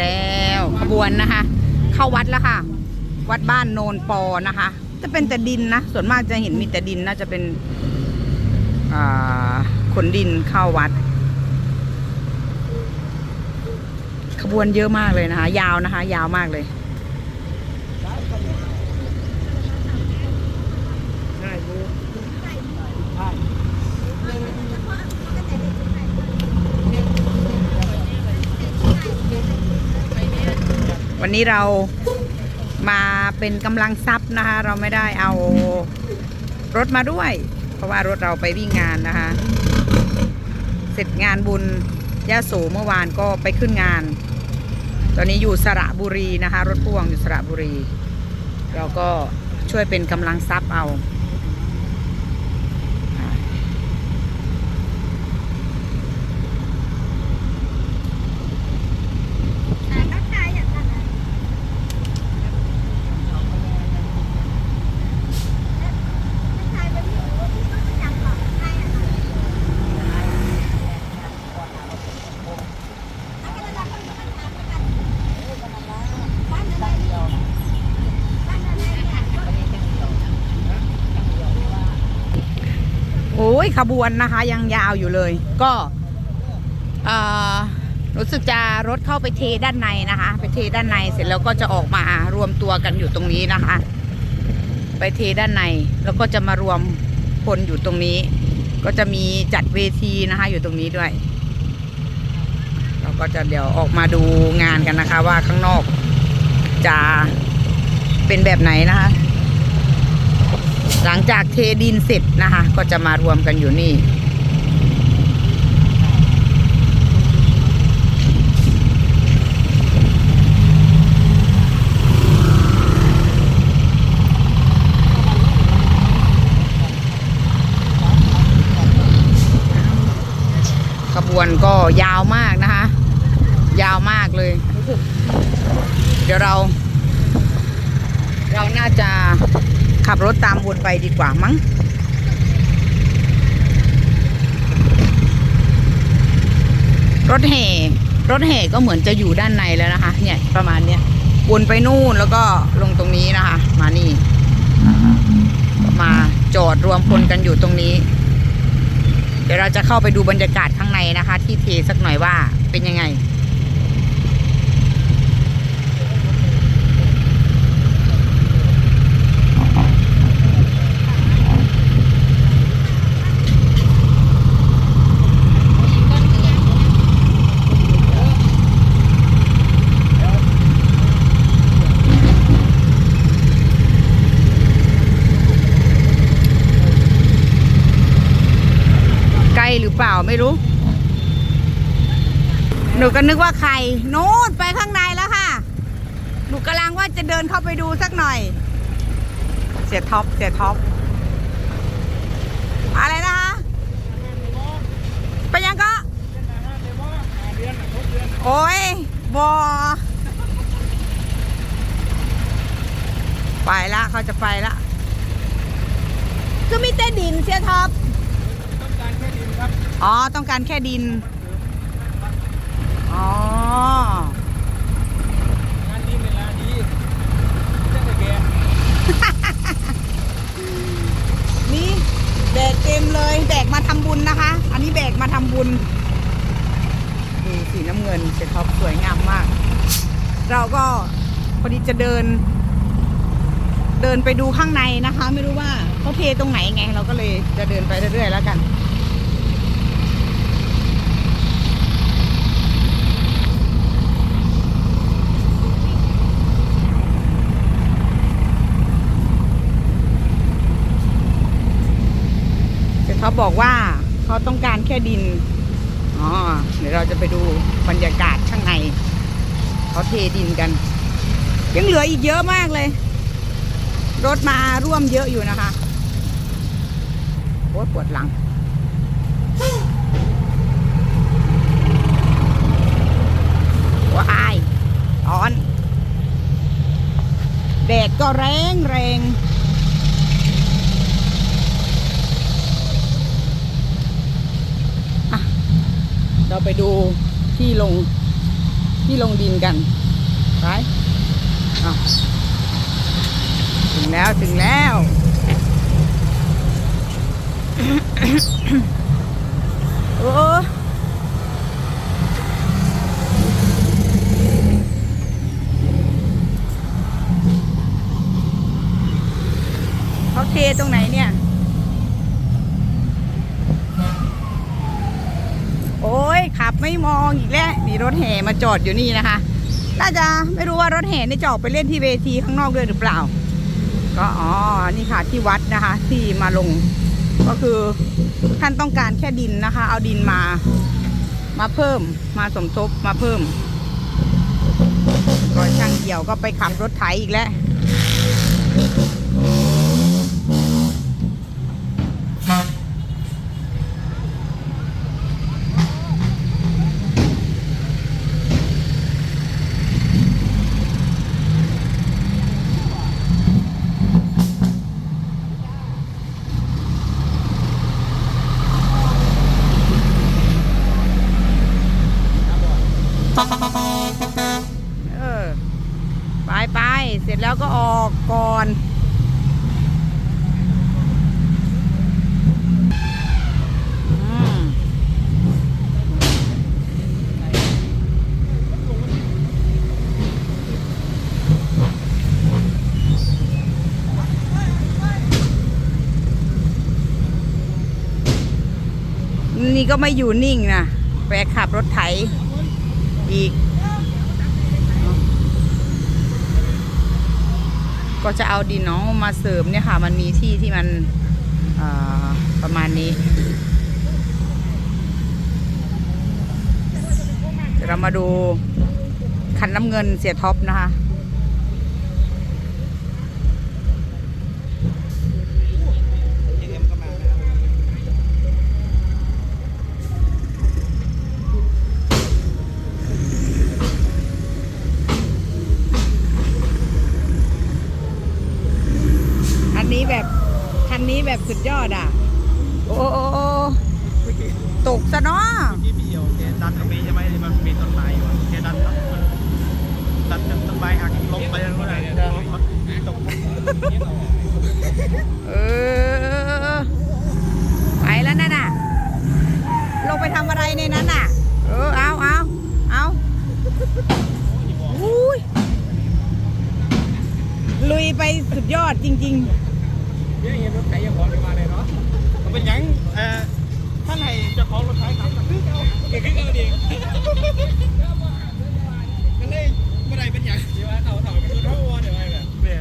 แล้วขบวนนะคะ เข้าวัดแล้วค่ะ วัดบ้านโนนปอนะคะ จะเป็นแต่ดินนะ ส่วนมากจะเห็นมีแต่ดินน่าจะเป็นขนดินเข้าวัด ขบวนเยอะมากเลยนะคะ ยาวนะคะ ยาวมากเลย วันนี้เรามาเป็นกำลังทรัพย์นะคะ เราไม่ได้เอารถมาด้วย เพราะว่ารถเราไปวิ่งงานนะคะ เสร็จงานบุญย่าโสเมื่อวานก็ไปขึ้นงาน ตอนนี้อยู่สระบุรีนะคะ รถพ่วงอยู่สระบุรี เราก็ช่วยเป็นกำลังทรัพย์เอาอ่า ยขบวนนะคะ ยังยาวอยู่เลย ก็รู้สึกจะรถเข้าไปเทด้านในนะคะ ไปเทด้านในเสร็จแล้วก็จะออกมารวมตัวกันอยู่ตรงนี้นะคะ ไปเทด้านในแล้วก็จะมารวมคนอยู่ตรงนี้ ก็จะมีจัดเวทีนะคะ อยู่ตรงนี้ด้วย เราก็จะเดี๋ยวออกมาดูงานกันนะคะ ว่าข้างนอกจะเป็นแบบไหนนะคะ หลังจากเทดินเสร็จนะคะ ก็จะมารวมกันอยู่นี่ ขบวนก็ยาวมากนะคะ ยาวมากเลย เดี๋ยวเรา เราน่าจะ ขับรถตามวนไปดีกว่ามั้งรถแห่รถแห่ก็เหมือนจะอยู่ด้านในแล้วนะคะ เนี่ยประมาณเนี้ยวนไปนู่นแล้วก็ลงตรงนี้นะคะ มานี่ มาจอดรวมพลกันอยู่ตรงนี้ เดี๋ยวเราจะเข้าไปดูบรรยากาศข้างในนะคะ ที่เทสักหน่อยว่าเป็นยังไง ปล่าไม่รู้ หนูก็นึกว่าใครนู้นไปข้างในแล้วค่ะ หนูกำลังว่าจะเดินเข้าไปดูสักหน่อย เสียท็อปเสียท็อปอะไรนะคะไปยังก็โอ้ยบอไปละเขาจะไปละก็มีแต่ดินเสียท็อป อ๋อ ต้องการแค่ดิน อ๋อ งานดีเวลาดีเจ้าแต่แกนี่แบกเต็มเลยแบกมาทำบุญนะคะ อันนี้แบกมาทำบุญ ดูสีน้ำเงินเซ็ตท็อปสวยงามมาก เราก็พอดีจะเดิน เดินไปดูข้างในนะคะ ไม่รู้ว่าเขาเทตรงไหนไง เราก็เลยจะเดินไปเรื่อยๆแล้วกัน เขาบอกว่าเขาต้องการแค่ดินอ๋อเดี๋ยวเราจะไปดูบรรยากาศข้างในเขาเทดินกัน ยังเหลืออีกเยอะมากเลย รถมาร่วมเยอะอยู่นะคะโอ้ปวดหลังว้ายร้อนแดดก็แรงแรง เราไปดูที่ลงที่ลงดินกัน ไปถึงแล้วถึงแล้ว โอ้เขาเทตรงไหนเนี่ย โอ้ย ขับไม่มองอีกแล้วนี่รถแห่มาจอดอยู่นี่นะคะ น่าจะไม่รู้ว่ารถแห่นี่จออกไปเล่นที่เวทีข้างนอกด้วยหรือเปล่า ก็อ๋อนี่ค่ะที่วัดนะคะ ที่มาลงก็คือท่านต้องการแค่ดินนะคะ เอาดินมา มาเพิ่มมาสมทบมาเพิ่มก็ช่างเดี่ยวก็ไปขับรถไถอีกแล้ว เออ ไปไปเสร็จแล้วก็ออกก่อน นี่ก็ไม่อยู่นิ่งนะแปรขับรถไถ อีก ก็จะเอาดินน้องมาเสริมเนี่ยค่ะ มันมีที่ที่มันประมาณนี้เดี๋ยวเรามาดูคันน้ำเงินเสียท็อปนะคะ KM ก็มานะครับ อั นนี้แบบคันนี้แบบสุดยอดอะ โอ้โอ้โอ้ตกซะเนาะที่พี่เอี่ยวแกดันตรงนี้ใช่ไหมมันมีต้นไม้อยู่แกดันมันดันจนต้นไม้หักลงไปแล้วก็ได้ตกเออไปแล้วนั่นน่ะ ลงไปทำอะไรในนั้นน่ะ เออเอาเอาเอาอุ้ยลุยไปสุดยอดจริง เดี๋ยเห็นรถไถยังขอเลยมาเลยเนาะมันเป็นหยังเอ่อท่านไหนจะขอรถไถขับมาคือเก่าเก่งขึ้นเก่าดีก็เลยบ่ไดเป็นหยังที่ว่าเฒ่าๆก็คือเฒ่าวัวเดี๋ยวไอ้แบบเนี่ย